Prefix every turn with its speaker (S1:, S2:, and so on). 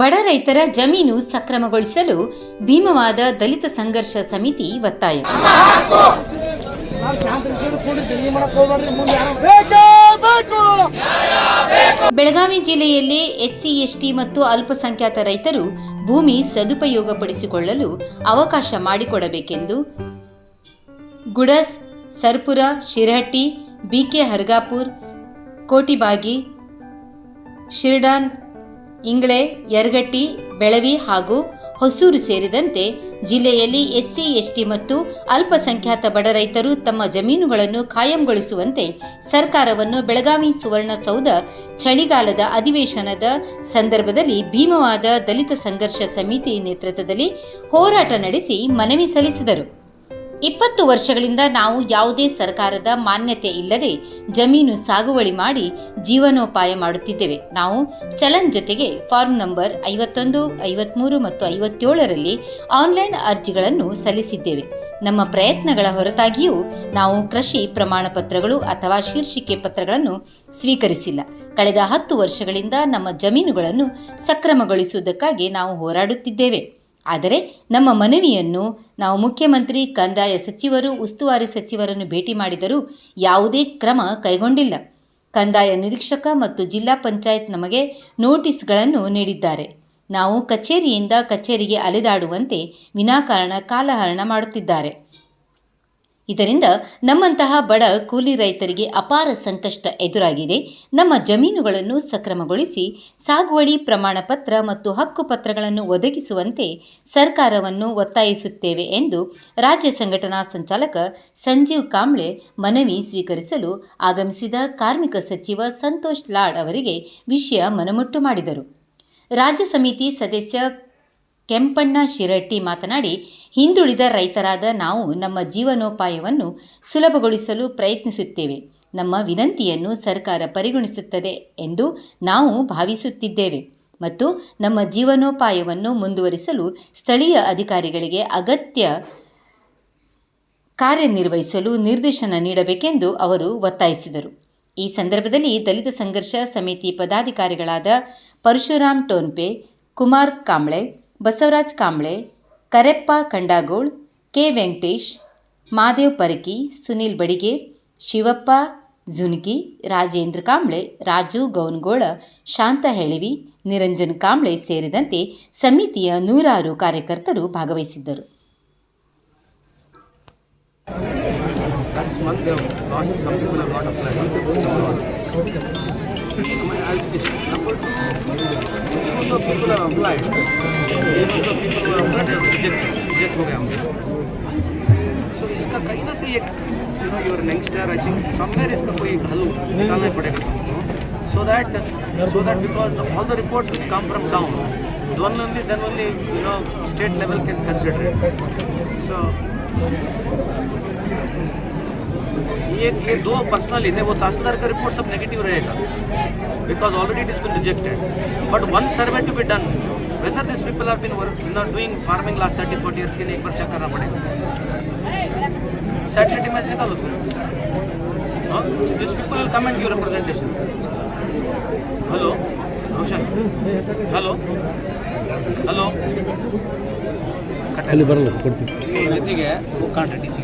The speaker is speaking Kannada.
S1: ಬಡ ರೈತರ ಜಮೀನು ಸಕ್ರಮಗೊಳಿಸಲು ಭೀಮವಾದ ದಲಿತ ಸಂಘರ್ಷ ಸಮಿತಿ ಒತ್ತಾಯ. ಬೆಳಗಾವಿ ಜಿಲ್ಲೆಯಲ್ಲಿ ಎಸ್ಸಿ, ಎಸ್ಟಿ ಮತ್ತು ಅಲ್ಪಸಂಖ್ಯಾತ ರೈತರು ಭೂಮಿ ಸದುಪಯೋಗಪಡಿಸಿಕೊಳ್ಳಲು ಅವಕಾಶ ಮಾಡಿಕೊಡಬೇಕೆಂದು ಗುಡಸ್, ಸರ್ಪುರ, ಶಿರಹಟ್ಟಿ ಬಿಕೆ ಹರ್ಗಾಪುರ್, ಕೋಟಿಬಾಗಿ, ಶಿರ್ಡಾನ್ ಇಂಗ್ಳೆ, ಯರ್ಗಟ್ಟಿ, ಬೆಳವಿ ಹಾಗೂ ಹೊಸೂರು ಸೇರಿದಂತೆ ಜಿಲ್ಲೆಯಲ್ಲಿ ಎಸ್ಸಿ ಎಸ್ಟಿ ಮತ್ತು ಅಲ್ಪಸಂಖ್ಯಾತ ಬಡ ರೈತರು ತಮ್ಮ ಜಮೀನುಗಳನ್ನು ಖಾಯಂಗೊಳಿಸುವಂತೆ ಸರ್ಕಾರವನ್ನು ಬೆಳಗಾವಿ ಸುವರ್ಣಸೌಧ ಚಳಿಗಾಲದ ಅಧಿವೇಶನದ ಸಂದರ್ಭದಲ್ಲಿ ಭೀಮವಾದ ದಲಿತ ಸಂಘರ್ಷ ಸಮಿತಿ ನೇತೃತ್ವದಲ್ಲಿ ಹೋರಾಟ ನಡೆಸಿ ಮನವಿ ಸಲ್ಲಿಸಿದರು. ಇಪ್ಪತ್ತು ವರ್ಷಗಳಿಂದ ನಾವು ಯಾವುದೇ ಸರ್ಕಾರದ ಮಾನ್ಯತೆ ಇಲ್ಲದೆ ಜಮೀನು ಸಾಗುವಳಿ ಮಾಡಿ ಜೀವನೋಪಾಯ ಮಾಡುತ್ತಿದ್ದೇವೆ. ನಾವು ಚಲನ್ ಜೊತೆಗೆ ಫಾರ್ಮ್ ನಂಬರ್ ಐವತ್ತೊಂದು, ಐವತ್ಮೂರು ಮತ್ತು ಐವತ್ತೇಳರಲ್ಲಿ ಆನ್ಲೈನ್ ಅರ್ಜಿಗಳನ್ನು ಸಲ್ಲಿಸಿದ್ದೇವೆ. ನಮ್ಮ ಪ್ರಯತ್ನಗಳ ಹೊರತಾಗಿಯೂ ನಾವು ಕೃಷಿ ಪ್ರಮಾಣ ಪತ್ರಗಳು ಅಥವಾ ಶೀರ್ಷಿಕೆ ಪತ್ರಗಳನ್ನು ಸ್ವೀಕರಿಸಿಲ್ಲ. ಕಳೆದ ಹತ್ತು ವರ್ಷಗಳಿಂದ ನಮ್ಮ ಜಮೀನುಗಳನ್ನು ಸಕ್ರಮಗೊಳಿಸುವುದಕ್ಕಾಗಿ ನಾವು ಹೋರಾಡುತ್ತಿದ್ದೇವೆ. ಆದರೆ ನಮ್ಮ ಮನವಿಯನ್ನು ನಾವು ಮುಖ್ಯಮಂತ್ರಿ, ಕಂದಾಯ ಸಚಿವರು, ಉಸ್ತುವಾರಿ ಸಚಿವರನ್ನು ಭೇಟಿ ಮಾಡಿದರೂ ಯಾವುದೇ ಕ್ರಮ ಕೈಗೊಂಡಿಲ್ಲ. ಕಂದಾಯ ನಿರೀಕ್ಷಕ ಮತ್ತು ಜಿಲ್ಲಾ ಪಂಚಾಯತ್ ನಮಗೆ ನೋಟಿಸ್ಗಳನ್ನು ನೀಡಿದ್ದಾರೆ. ನಾವು ಕಚೇರಿಯಿಂದ ಕಚೇರಿಗೆ ಅಲೆದಾಡುವಂತೆ ವಿನಾಕಾರಣ ಕಾಲಹರಣ ಮಾಡುತ್ತಿದ್ದಾರೆ. ಇದರಿಂದ ನಮ್ಮಂತಹ ಬಡ ಕೂಲಿ ರೈತರಿಗೆ ಅಪಾರ ಸಂಕಷ್ಟ ಎದುರಾಗಿದೆ. ನಮ್ಮ ಜಮೀನುಗಳನ್ನು ಸಕ್ರಮಗೊಳಿಸಿ, ಸಾಗುವಳಿ ಪ್ರಮಾಣ ಪತ್ರ ಮತ್ತು ಹಕ್ಕುಪತ್ರಗಳನ್ನು ಒದಗಿಸುವಂತೆ ಸರ್ಕಾರವನ್ನು ಒತ್ತಾಯಿಸುತ್ತೇವೆ ಎಂದು ರಾಜ್ಯ ಸಂಘಟನಾ ಸಂಚಾಲಕ ಸಂಜೀವ್ ಕಾಂಬ್ಳೆ ಮನವಿ ಸ್ವೀಕರಿಸಲು ಆಗಮಿಸಿದ ಕಾರ್ಮಿಕ ಸಚಿವ ಸಂತೋಷ್ ಲಾಡ್ ಅವರಿಗೆ ವಿಷಯ ಮನಮುಟ್ಟು ಮಾಡಿದರು. ರಾಜ್ಯ ಸಮಿತಿ ಸದಸ್ಯ ಕೆಂಪಣ್ಣ ಶಿರಟ್ಟಿ ಮಾತನಾಡಿ, ಹಿಂದುಳಿದ ರೈತರಾದ ನಾವು ನಮ್ಮ ಜೀವನೋಪಾಯವನ್ನು ಸುಲಭಗೊಳಿಸಲು ಪ್ರಯತ್ನಿಸುತ್ತೇವೆ. ನಮ್ಮ ವಿನಂತಿಯನ್ನು ಸರ್ಕಾರ ಪರಿಗಣಿಸುತ್ತದೆ ಎಂದು ನಾವು ಭಾವಿಸುತ್ತಿದ್ದೇವೆ. ಮತ್ತು ನಮ್ಮ ಜೀವನೋಪಾಯವನ್ನು ಮುಂದುವರಿಸಲು ಸ್ಥಳೀಯ ಅಧಿಕಾರಿಗಳಿಗೆ ಅಗತ್ಯ ಕಾರ್ಯನಿರ್ವಹಿಸಲು ನಿರ್ದೇಶನ ನೀಡಬೇಕೆಂದು ಅವರು ಒತ್ತಾಯಿಸಿದರು. ಈ ಸಂದರ್ಭದಲ್ಲಿ ದಲಿತ ಸಂಘರ್ಷ ಸಮಿತಿ ಪದಾಧಿಕಾರಿಗಳಾದ ಪರಶುರಾಮ್ ಟೋನ್ಪೆ, ಕುಮಾರ್ ಕಾಂಬ್ಳೆ ಬಸವರಾಜ್ ಕಾಂಬ್ಳೆ, ಕರೆಪ್ಪ ಕಂಡಾಗೋಳ್, ಕೆ ವೆಂಕಟೇಶ್, ಮಾದೇವ್ ಪರಕಿ ಸುನೀಲ್ ಬಡಿಗೆ, ಶಿವಪ್ಪ ಜುನ್ಗಿ ರಾಜೇಂದ್ರ ಕಾಂಬ್ಳೆ, ರಾಜು ಗೌನ್ಗೋಳ, ಶಾಂತ ಹೆಳಿವಿ, ನಿರಂಜನ್ ಕಾಂಬ್ಳೆ ಸೇರಿದಂತೆ ಸಮಿತಿಯ ನೂರಾರು ಕಾರ್ಯಕರ್ತರು ಭಾಗವಹಿಸಿದ್ದರು.
S2: Have applied, even though people who have applied, they have rejected, reject हो गए होंगे. So इसका कहीं ना कहीं एक you know you're an youngster, I think somewhere इसका कोई हल निकालना पड़ेगा तुमको. So that so that because the, all the reports which come from down, then only then only you know state level can consider it. So ये ये दो पर्सनल है वो तहसीलदार का रिपोर्ट सब नेगेटिव रहेगा because already it is been rejected but one survey to be done whether this people are been not doing farming last thirty forty years के लिए एक बार चेक करना पड़ेगा सैटेलाइट इमेज निकालो फिर this people will come and give representation hello Roshan hello hello
S3: ಅಲ್ಲಿ ಬರಲ್ಲ ಕೊಡ್ತೀವಿ
S2: ಜೊತೆಗೆ ಕಾಂಟ್ರಾಕ್ಟ್ ಡಿ ಸಿ